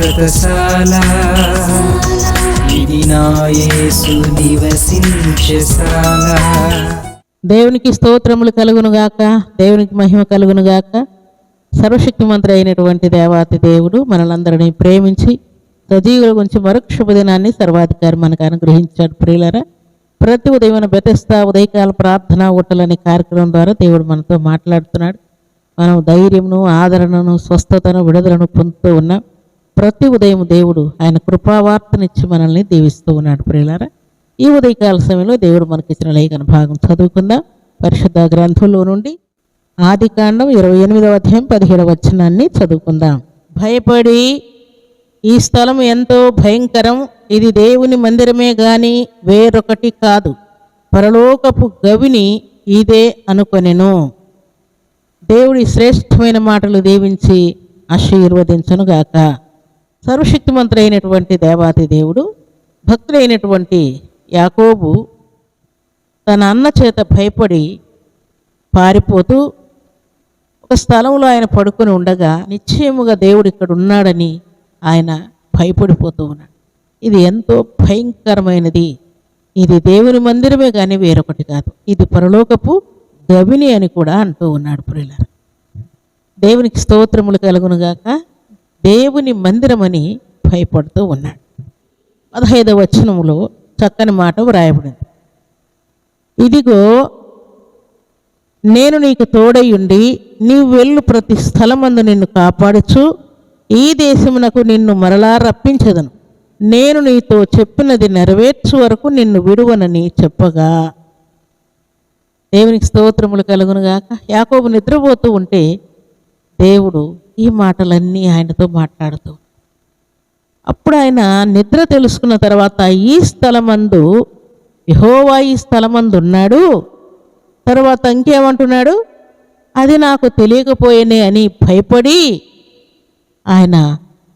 శాశ్వతశాల ఇది నా యేసు నివసించశాల దేవునికి స్తోత్రములు కలుగునుగాక దేవునికి మహిమ కలుగునుగాక సర్వశక్తిమంతుడు అయినటువంటి దేవాతి దేవుడు మనలందరినీ ప్రేమించి సజీవుల గురించి మరొక శుభదినాన్ని సర్వాధికారి మనకు అనుగ్రహించాడు. ప్రియులరా ప్రతి ఉదయం బెతస్తా ఉదయకాల ప్రార్థన ఉట్టలనే కార్యక్రమం ద్వారా దేవుడు మనతో మాట్లాడుతున్నాడు. మనం ధైర్యమును ఆదరణను స్వస్థతను విడుదలను పొందుతూ ఉన్నాం. ప్రతి ఉదయం దేవుడు ఆయన కృపావార్తనిచ్చి మనల్ని దీవిస్తూ ఉన్నాడు. ప్రియులారా ఈ ఉదయకాల సమయంలో దేవుడు మనకిచ్చిన లేఖన భాగం చదువుకుందాం. పరిశుద్ధ గ్రంథంలో నుండి ఆది కాండం ఇరవై ఎనిమిదవ అధ్యాయం పదిహేడవ వచనాన్ని చదువుకుందాం. భయపడి ఈ స్థలం ఎంతో భయంకరం ఇది దేవుని మందిరమే గాని వేరొకటి కాదు. పరలోకపు గవిని ఇదే అనుకొనెను. దేవుడి శ్రేష్టమైన మాటలు దీవించి ఆశీర్వదించనుగాక. సర్వశక్తిమంతుడైనటువంటి దేవాతి దేవుడు భక్తుడైనటువంటి యాకోబు తన అన్న చేత భయపడి పారిపోతూ ఒక స్థలంలో ఆయన పడుకొని ఉండగా నిశ్చయముగా దేవుడు ఇక్కడ ఉన్నాడని ఆయన భయపడిపోతూ ఉన్నాడు. ఇది ఎంతో భయంకరమైనది. ఇది దేవుని మందిరమే కానీ వేరొకటి కాదు. ఇది పరలోకపు గవిని అని కూడా అంటూ ఉన్నాడు పురిలారు దేవునికి స్తోత్రములు కలుగునుగాక. దేవుని మందిరమని భయపడుతూ ఉన్నాడు. పదహైదవ వచనములో చక్కని మాట వ్రాయబడింది. ఇదిగో నేను నీకు తోడయుండి నీవు వెళ్ళు ప్రతి స్థలమందు నిన్ను కాపాడుచు ఈ దేశమునకు నిన్ను మరలా రప్పించదను. నేను నీతో చెప్పినది నెరవేర్చు వరకు నిన్ను విడువనని చెప్పగా. దేవునికి స్తోత్రములు కలుగునుగాక. యాకోబు నిద్రపోతూ ఉంటే దేవుడు ఈ మాటలన్నీ ఆయనతో మాట్లాడుతూ అప్పుడు ఆయన నిద్ర తెలుసుకున్న తర్వాత ఈ స్థలమందు యహోవా ఈ స్థలమందు ఉన్నాడు తర్వాత ఇంకేమంటున్నాడు? అది నాకు తెలియకపోయేనే అని భయపడి ఆయన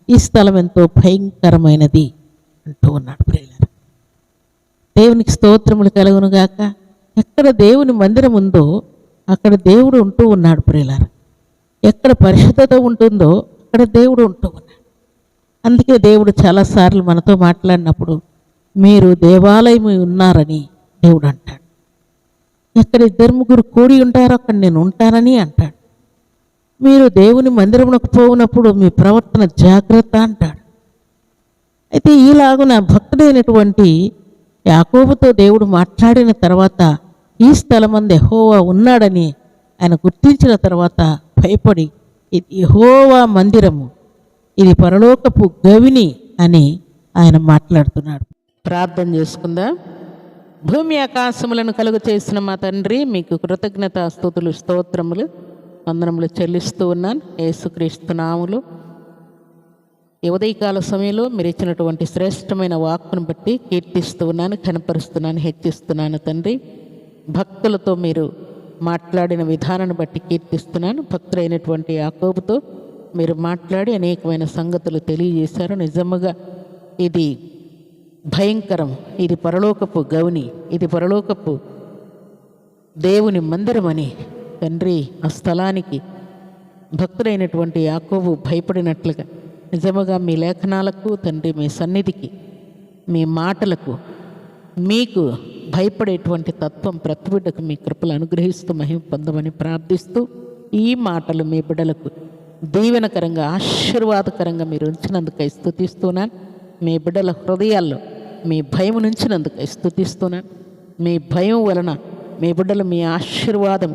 ఈ స్థలం ఎంతో భయంకరమైనది అంటూ ఉన్నాడు ప్రియులారా. దేవునికి స్తోత్రములు కలుగునుగాక. ఎక్కడ దేవుని మందిరం ఉందో అక్కడ దేవుడు ఉంటూ ఉన్నాడు ప్రియులారా. ఎక్కడ పరిశుద్ధత ఉంటుందో అక్కడ దేవుడు ఉంటూ ఉన్నాడు. అందుకే దేవుడు చాలాసార్లు మనతో మాట్లాడినప్పుడు మీరు దేవాలయం ఉన్నారని దేవుడు అంటాడు. ఎక్కడ ఇద్దరు ముగ్గురు కూడి ఉంటారో అక్కడ నేను ఉంటానని అంటాడు. మీరు దేవుని మందిరమునకు పోవునప్పుడు మీ ప్రవర్తన జాగ్రత్త అంటాడు. అయితే ఈలాగున భక్తుడైనటువంటి యాకోబుతో దేవుడు మాట్లాడిన తర్వాత ఈ స్థలమంది హోవా ఉన్నాడని ఆయన గుర్తించిన తర్వాత భయపడి ఇది యహోవా మందిరము ఇది పరలోకపు గవిని అని ఆయన మాట్లాడుతున్నాడు. ప్రార్థన చేసుకుందాం. భూమి ఆకాశములను కలుగు చేసిన మా తండ్రి మీకు కృతజ్ఞత స్థుతులు స్తోత్రములు వందనములు చెల్లిస్తూ ఉన్నాను. ఏసుక్రీస్తునాములు ఈ ఉదయకాల సమయంలో మీరు ఇచ్చినటువంటి శ్రేష్టమైన వాక్కును బట్టి కీర్తిస్తూ ఉన్నాను కనపరుస్తున్నాను హెచ్చిస్తున్నాను తండ్రి. భక్తులతో మీరు మాట్లాడిన విధానాన్ని బట్టి కీర్తిస్తున్నాను. భక్తులైనటువంటి యాకోబుతో మీరు మాట్లాడి అనేకమైన సంగతులు తెలియజేశారు. నిజముగా ఇది భయంకరం. ఇది పరలోకపు గౌని. ఇది పరలోకపు దేవుని మందిరమని తండ్రి ఆ స్థలానికి భక్తుడైనటువంటి యాకోబు భయపడినట్లుగా నిజముగా మీ లేఖనాలకు తండ్రి మీ సన్నిధికి మీ మాటలకు మీకు భయపడేటువంటి తత్వం ప్రతి బిడ్డకు మీ కృపలు అనుగ్రహిస్తూ మహిమ పొందమని ప్రార్థిస్తూ ఈ మాటలు మీ బిడ్డలకు దీవెనకరంగా ఆశీర్వాదకరంగా మీరు ఉంచినందుకై స్థుతిస్తున్నాను మీ బిడ్డల హృదయాల్లో మీ భయం నుంచినందుకై స్థుతిస్తున్నాను మీ భయం వలన మీ బిడ్డలు మీ ఆశీర్వాదం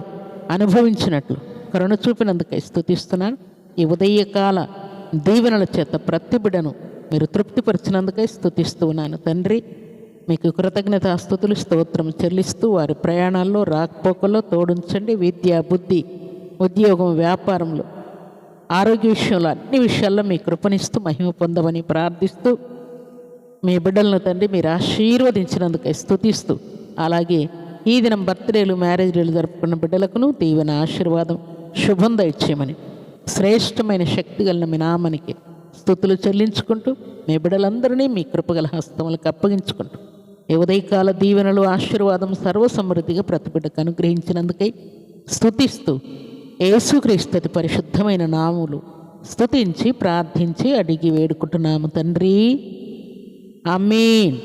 అనుభవించినట్లు కరుణ చూపినందుకై స్థుతిస్తున్నాను ఈ ఉదయకాల దీవెనల చేత ప్రతి బిడ్డను మీరు తృప్తిపరిచినందుకై స్థుతిస్తున్నాను తండ్రి. మీకు కృతజ్ఞత స్థుతులు స్తోత్రం చెల్లిస్తూ వారి ప్రయాణాల్లో రాకపోకల్లో తోడుంచండి. విద్య బుద్ధి ఉద్యోగం వ్యాపారంలో ఆరోగ్య విషయంలో అన్ని విషయాల్లో మీ కృపనిస్తూ మహిమ పొందమని ప్రార్థిస్తూ మీ బిడ్డలను తండ్రి మీరు ఆశీర్వదించినందుకై స్థుతిస్తూ అలాగే ఈ దినం బర్త్డేలు మ్యారేజ్ డేలు జరుపుకున్న బిడ్డలకును దీవెన ఆశీర్వాదం శుభం దయచేయమని శ్రేష్టమైన శక్తి కలిగిన మీ నామనికి స్థుతులు చెల్లించుకుంటూ మీ బిడ్డలందరినీ మీ కృపగల హస్తములకు అప్పగించుకుంటూ ఈ ఉదయకాల దీవెనలు ఆశీర్వాదం సర్వసమృద్ధిగా ప్రతిబిడ్డకు అనుగ్రహించినందుకై స్థుతిస్తూ యేసుక్రీస్తు పరిశుద్ధమైన నాములు స్థుతించి ప్రార్థించి అడిగి వేడుకుంటున్నాము తండ్రి. అమీన్